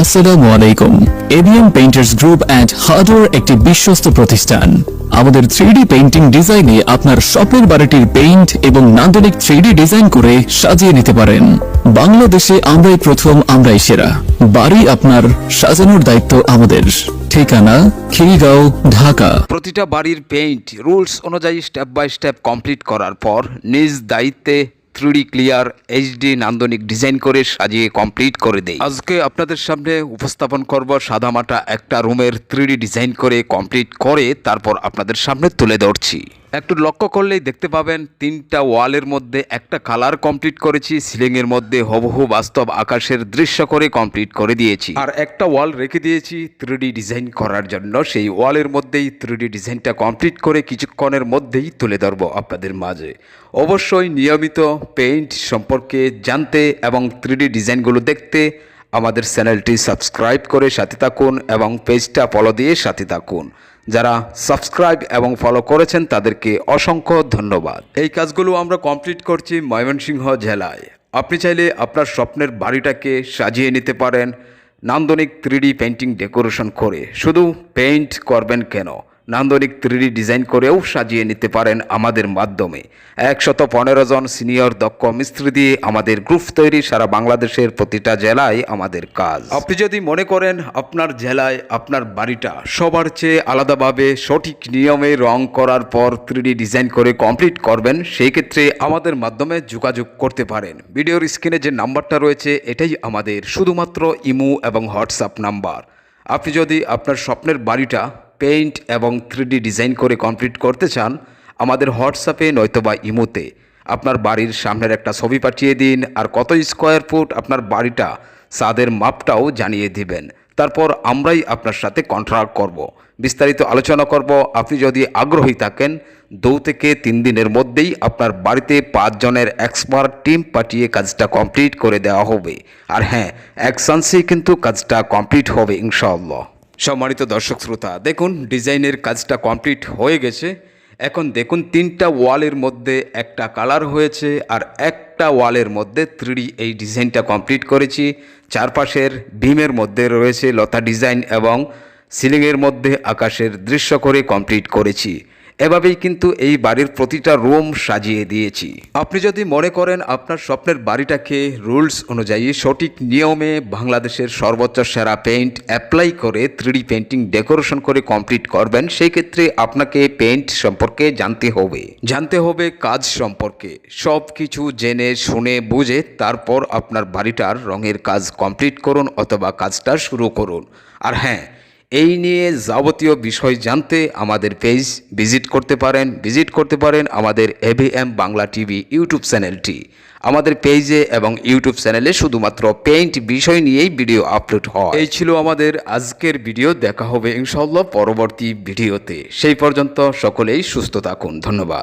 আসসালামু আলাইকুম। ABM painters group and hardware একটি বিশ্বস্ত প্রতিষ্ঠান। আমাদের থ্রিডি পেইন্টিং ডিজাইনে আপনার স্বপ্নের বাড়িটির পেইন্ট এবং নান্দনিক থ্রিডি ডিজাইন করে সাজিয়ে নিতে পারেন। বাংলাদেশে আমরাই প্রথম, আমরাই সেরা। বাড়ি আপনার, সাজানোর দায়িত্ব আমাদের। ঠিকানা, খিলগাঁও, ঢাকা। প্রতিটা বাড়ির পেইন্ট রুলস অনুযায়ী স্টেপ বাই স্টেপ কমপ্লিট করার পর নিজ দায়িত্বে থ্রিডি ক্লিয়ার এইচডি নান্দনিক ডিজাইন করে সাজিয়ে কমপ্লিট করে দেয় আজকে আপনাদের সামনে উপস্থাপন করব সাদামাটা একটা রুমের থ্রিডি ডিজাইন করে কমপ্লিট করে, তারপর আপনাদের সামনে তুলে ধরছি। একটু লক্ষ্য করলেই দেখতে পাবেন তিনটা ওয়ালের মধ্যে একটা কালার কমপ্লিট করেছি সিলিং এর মধ্যে হবহু বাস্তব আকাশের দৃশ্য করে কমপ্লিট করে দিয়েছি। আর একটা ওয়াল রেখে দিয়েছি থ্রিডি ডিজাইন করার জন্য। সেই ওয়ালের মধ্যেই থ্রিডি ডিজাইনটা কমপ্লিট করে কিছুক্ষণের মধ্যেই তুলে ধরবো আপনাদের মাঝে। অবশ্যই নিয়মিত পেইন্ট সম্পর্কে জানতে এবং থ্রিডি ডিজাইনগুলো দেখতে আমাদের চ্যানেলটি সাবস্ক্রাইব করে সাথে থাকুন এবং পেজটা ফলো দিয়ে সাথে থাকুন। যারা সাবস্ক্রাইব এবং ফলো করেছেন তাদেরকে অসংখ্য ধন্যবাদ। এই কাজগুলো আমরা কমপ্লিট করছি ময়মনসিংহ জেলায়। আপনি চাইলে আপনার স্বপ্নের বাড়িটাকে সাজিয়ে নিতে পারেন, নান্দনিক থ্রিডি পেন্টিং ডেকোরেশন করে। শুধু পেইন্ট করবেন কেন? নান্দনিক থ্রিডি ডিজাইন করেও সাজিয়ে নিতে পারেন আমাদের মাধ্যমে। একশত পনেরো জন সিনিয়র দক্ষ মিস্ত্রি দিয়ে আমাদের গ্রুপ তৈরি সারা বাংলাদেশের প্রতিটা জেলায় আমাদের কাজ। আপনি যদি মনে করেন আপনার জেলায়, আপনার বাড়িটা সবার চেয়ে আলাদাভাবে সঠিক নিয়মে রং করার পর থ্রিডি ডিজাইন করে কমপ্লিট করবেন, সেই ক্ষেত্রে আমাদের মাধ্যমে যোগাযোগ করতে পারেন। ভিডিওর স্ক্রিনে যে নাম্বারটা রয়েছে, এটাই আমাদের শুধুমাত্র ইমো এবং হোয়াটসঅ্যাপ নাম্বার। আপনি যদি আপনার স্বপ্নের বাড়িটা পেইন্ট এবং থ্রিডি ডিজাইন করে কমপ্লিট করতে চান, আমাদের হোয়াটসঅ্যাপে নয়তোবা ইমোতে আপনার বাড়ির সামনের একটা ছবি পাঠিয়ে দিন আর কত স্কোয়ার ফুট আপনার বাড়িটা ছাদের মাপটাও জানিয়ে দিবেন। তারপর আমরাই আপনার সাথে কন্ট্রাক্ট করব। বিস্তারিত আলোচনা করব। আপনি যদি আগ্রহী থাকেন, দু থেকে তিন দিনের মধ্যেই আপনার বাড়িতে পাঁচজনের এক্সপার্ট টিম পাঠিয়ে কাজটা কমপ্লিট করে দেওয়া হবে। আর হ্যাঁ এক চান্সেই কিন্তু কাজটা কমপ্লিট হবে ইনশাআল্লাহ। সম্মানিত দর্শক শ্রোতা, দেখুন, ডিজাইনের কাজটা কমপ্লিট হয়ে গেছে। এখন দেখুন, তিনটা ওয়ালের মধ্যে একটা কালার হয়েছে আর একটা ওয়ালের মধ্যে থ্রিডি এই ডিজাইনটা কমপ্লিট করেছি। চারপাশের ভীমের মধ্যে রয়েছে লতা ডিজাইন এবং সিলিংয়ের মধ্যে আকাশের দৃশ্য করে কমপ্লিট করেছি। এভাবেই কিন্তু এই বাড়ির প্রতিটা রুম সাজিয়ে দিয়েছি। আপনি যদি মনে করেন আপনার স্বপ্নের বাড়িটাকে রুলস অনুযায়ী সঠিক নিয়মে বাংলাদেশের সর্বোচ্চ সেরা পেইন্ট অ্যাপ্লাই করে থ্রিডি পেন্টিং ডেকোরেশন করে কমপ্লিট করবেন, সেই ক্ষেত্রে আপনাকে পেইন্ট সম্পর্কে জানতে হবে। জানতে হবে কাজ সম্পর্কে। সব কিছু জেনে, শুনে, বুঝে তারপর আপনার বাড়িটার রঙের কাজ কমপ্লিট করুন অথবা কাজটা শুরু করুন। আর হ্যাঁ এই নিয়ে যাবতীয় বিষয় জানতে আমাদের পেজ ভিজিট করতে পারেন, ভিজিট করতে পারেন আমাদের এভিএম বাংলা টিভি ইউটিউব চ্যানেলটি। আমাদের পেজে এবং ইউটিউব চ্যানেলে শুধুমাত্র পেইন্ট বিষয় নিয়েই ভিডিও আপলোড হয়। এই ছিল আমাদের আজকের ভিডিও, দেখা হবে ইনশাল্লাহ পরবর্তী ভিডিওতে। সেই পর্যন্ত সকলেই সুস্থ থাকুন। ধন্যবাদ।